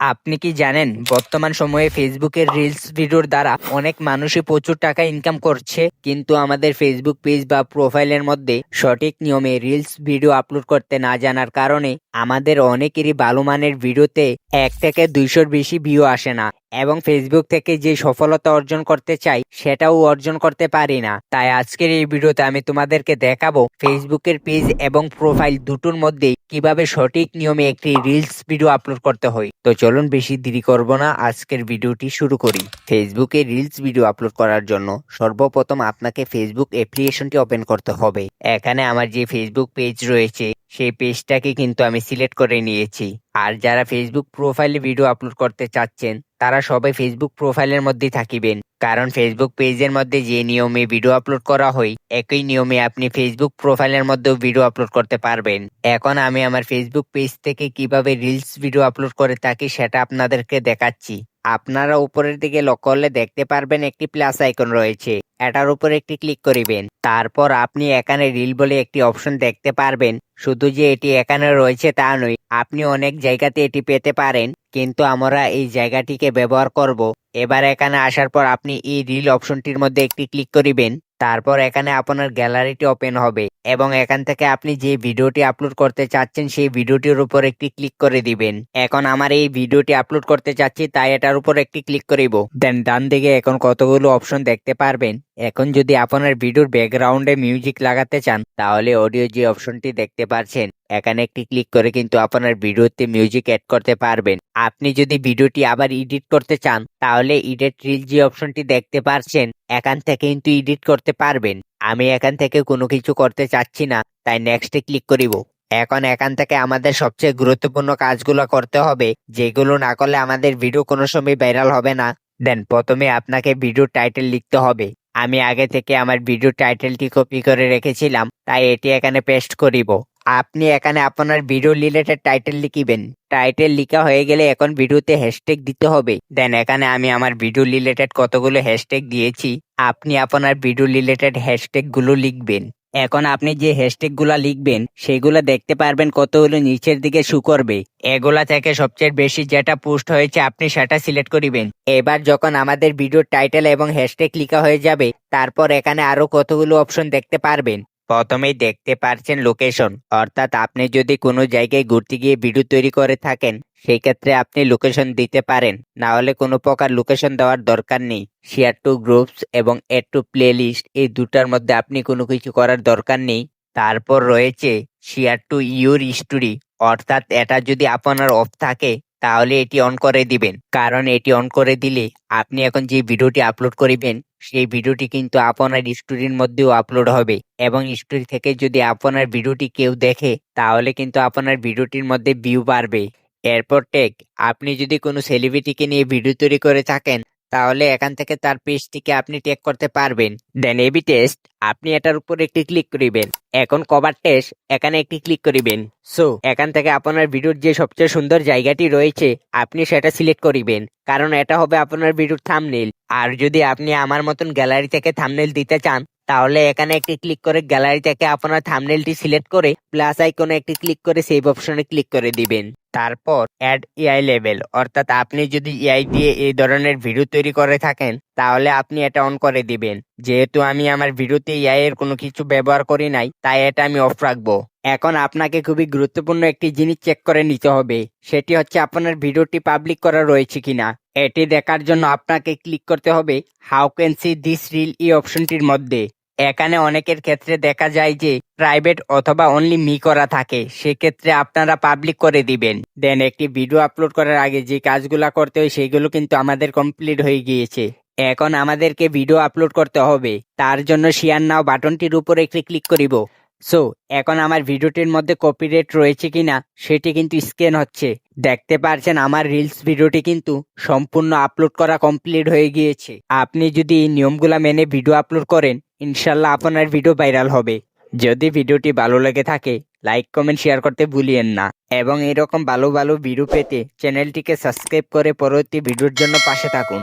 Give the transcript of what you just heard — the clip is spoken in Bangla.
আপনি কি জানেন, বর্তমান সময়ে ফেসবুকের রিলস ভিডিওর দ্বারা অনেক মানুষই প্রচুর টাকা ইনকাম করছে? কিন্তু আমাদের ফেসবুক পেজ বা প্রোফাইলের মধ্যে সঠিক নিয়মে রিলস ভিডিও আপলোড করতে না জানার কারণে আমাদের অনেকেরই ভালো মানের ভিডিওতে এক থেকে দুইশোর বেশি ভিউ আসে না। এবং ফেসবুক থেকে যে সফলতা অর্জন করতে চাই, সেটাও অর্জন করতে পারি না। তাই আজকের এই ভিডিওতে আমি তোমাদেরকে দেখাবো ফেসবুকের পেজ এবং প্রোফাইল দুটোর মধ্যে কীভাবে সঠিক নিয়মে একটি রিলস ভিডিও আপলোড করতে হয়। তো চলুন বেশি দেরি করব না, আজকের ভিডিওটি শুরু করি। ফেসবুকে রিলস ভিডিও আপলোড করার জন্য সর্বপ্রথম আপনাকে ফেসবুক অ্যাপ্লিকেশনটি ওপেন করতে হবে। এখানে আমার যে ফেসবুক পেজ রয়েছে সেই পেজটাকে কিন্তু আমি সিলেক্ট করে নিয়েছি। আর যারা ফেসবুক প্রোফাইলে ভিডিও আপলোড করতে চাচ্ছেন, তারা সবাই ফেসবুক প্রোফাইলের মধ্যেই থাকিবেন। কারণ ফেসবুক পেজের মধ্যে যে নিয়মে ভিডিও আপলোড করা হয়, একই নিয়মে আপনি ফেসবুক প্রোফাইলের মধ্যেও ভিডিও আপলোড করতে পারবেন। এখন আমি আমার ফেসবুক পেজ থেকে কীভাবে রিলস ভিডিও আপলোড করে থাকি সেটা আপনাদেরকে দেখাচ্ছি। আপনারা উপরের দিকে লক্ষ্য করলে দেখতে পারবেন একটি প্লাস আইকন রয়েছে। এটার উপর একটি ক্লিক করিবেন। তারপর আপনি এখানে রিল বলে একটি অপশন দেখতে পারবেন। শুধু যে এটি এখানে রয়েছে তা নয়, আপনি অনেক জায়গাতে এটি পেতে পারেন। কিন্তু আমরা এই জায়গাটিকে ব্যবহার করব। এবার এখানে আসার পর আপনি এই রিল অপশনটির মধ্যে একটি ক্লিক করিবেন, তারপর এখানে আপনার গ্যালারিটি ওপেন হবে। এবং এখান থেকে আপনি যে ভিডিওটি আপলোড করতে চাচ্ছেন, সেই ভিডিওটির উপর একটি ক্লিক করে দিবেন। এখন আমার এই ভিডিওটি আপলোড করতে চাচ্ছি, তাই এটার উপর একটি ক্লিক করিব। দেন ডান দিকে এখন কতগুলো অপশন দেখতে পারবেন। এখন যদি আপনার ভিডিওর ব্যাকগ্রাউন্ডে মিউজিক লাগাতে চান, তাহলে অডিও যে অপশনটি দেখতে পাচ্ছেন, এখানে একটি ক্লিক করে কিন্তু আপনার ভিডিওতে মিউজিক অ্যাড করতে পারবেন। আপনি যদি ভিডিওটি আবার এডিট করতে চান, তাহলে এডিট রিল যে অপশনটি দেখতে পাচ্ছেন, এখান থেকে কিন্তু এডিট করতে পারবেন। আমি এখান থেকে কোনো কিছু করতে চাচ্ছি না, তাই নেক্সটে ক্লিক করিব। এখন এখান থেকে আমাদের সবচেয়ে গুরুত্বপূর্ণ কাজগুলো করতে হবে, যেগুলো না করলে আমাদের ভিডিও কোনো সময় ভাইরাল হবে না। দেন প্রথমে আপনাকে ভিডিও টাইটেল লিখতে হবে। আমি আগে থেকে আমার ভিডিও টাইটেলটি কপি করে রেখেছিলাম, তাই এটি এখানে পেস্ট করিব। আপনি এখানে আপনার ভিডিও রিলেটেড টাইটেল লিখিবেন। টাইটেল লিখা হয়ে গেলে এখন ভিডিওতে হ্যাশট্যাগ দিতে হবে। দেন এখানে আমি আমার ভিডিও রিলেটেড কতগুলো হ্যাশট্যাগ দিয়েছি আপনি আপনার ভিডিও রিলেটেড হ্যাশট্যাগগুলো লিখবেন। এখন আপনি যে হ্যাশট্যাগগুলো লিখবেন, সেগুলো দেখতে পারবেন কতগুলো নিচের দিকে শু করবে। এগুলা থেকে সবচেয়ে বেশি যেটা পোস্ট হয়েছে, আপনি সেটা সিলেক্ট করিবেন। এবার যখন আমাদের ভিডিওর টাইটেল এবং হ্যাশট্যাগ লিখা হয়ে যাবে, তারপর এখানে আরও কতগুলো অপশন দেখতে পারবেন। প্রথমেই দেখতে পারছেন লোকেশন অর্থাৎ আপনি যদি কোনো জায়গায় ঘুরতে গিয়ে ভিডিও তৈরি করে থাকেন সেই ক্ষেত্রে আপনি লোকেশন দিতে পারেন। না হলে কোনো প্রকার লোকেশন দেওয়ার দরকার নেই। শেয়ার টু গ্রুপস এবং এড টু প্লে লিস্ট এই দুটার মধ্যে আপনি কোনো কিছু করার দরকার নেই। তারপর রয়েছে শেয়ার টু ইউর স্টোরি অর্থাৎ এটা যদি আপনার অফ থাকে তাহলে এটি অন করে দিবেন। কারণ এটি অন করে দিলে আপনি এখন যে ভিডিওটি আপলোড করিবেন, সেই ভিডিওটি কিন্তু আপনার স্টোরির মধ্যেও আপলোড হবে এবং স্টোরি থেকে যদি আপনার ভিডিওটি কেউ দেখে, তাহলে কিন্তু আপনার ভিডিওটির মধ্যে ভিউ বাড়বে। এরপর টেক আপনি যদি কোনো সেলিব্রিটিকে নিয়ে ভিডিও তৈরি করে থাকেন তাহলে এখান থেকে তার পেজটিকে আপনি টেক করতে পারবেন। দেন এবি টেস্ট আপনি এটার উপর একটি ক্লিক করিবেন। এখন কভার টেস্ট এখানে একটি ক্লিক করিবেন। সো এখান থেকে আপনার ভিডিওর যে সবচেয়ে সুন্দর জায়গাটি রয়েছে, আপনি সেটা সিলেক্ট করিবেন। কারণ এটা হবে আপনার ভিডিওর থামনেল আর যদি আপনি আমার মতন গ্যালারি থেকে থামনেল দিতে চান, তাহলে এখানে একটি ক্লিক করে গ্যালারি থেকে আপনার থামনেলটি সিলেক্ট করে প্লাস আইকনে একটি ক্লিক করে সেভ অপশনে ক্লিক করে দিবেন। তারপর অ্যাড এআই লেভেল অর্থাৎ আপনি যদি এআই দিয়ে এই ধরনের ভিডিও তৈরি করে থাকেন, তাহলে আপনি এটা অন করে দিবেন। যেহেতু আমি আমার ভিডিওতে এআই এর কোনো কিছু ব্যবহার করি নাই, তাই এটা আমি অফ রাখব। এখন আপনাকে খুবই গুরুত্বপূর্ণ একটি জিনিস চেক করে নিতে হবে, সেটি হচ্ছে আপনার ভিডিওটি পাবলিক করা রয়েছে কিনা। এটি দেখার জন্য আপনাকে ক্লিক করতে হবে how can see this reel এই অপশনটির মধ্যে। এখানে অনেকের ক্ষেত্রে দেখা যায় যে প্রাইভেট অথবা অনলি মি করা থাকে। সেক্ষেত্রে আপনারা পাবলিক করে দিবেন। দেন একটি ভিডিও আপলোড করার আগে যে কাজগুলা করতে হয়, সেগুলো কিন্তু আমাদের কমপ্লিট হয়ে গিয়েছে। এখন আমাদেরকে ভিডিও আপলোড করতে হবে। তার জন্য শেয়ার নাও বাটনটির উপর একটি ক্লিক করিব। সো এখন আমার ভিডিওটির মধ্যে কপিরেট রয়েছে কিনা, সেটি কিন্তু স্ক্যান হচ্ছে। দেখতে পারছেন আমার রিলস ভিডিওটি কিন্তু সম্পূর্ণ আপলোড করা কমপ্লিট হয়ে গিয়েছে। আপনি যদি এই নিয়মগুলা মেনে ভিডিও আপলোড করেন, ইনশাল্লাহ আপনার ভিডিও ভাইরাল হবে। যদি ভিডিওটি ভালো লেগে থাকে লাইক কমেন্ট শেয়ার করতে ভুলিয়েন না। এবং এরকম ভালো ভালো ভিডিও পেতে চ্যানেলটিকে সাবস্ক্রাইব করে পরবর্তী ভিডিওর জন্য পাশে থাকুন।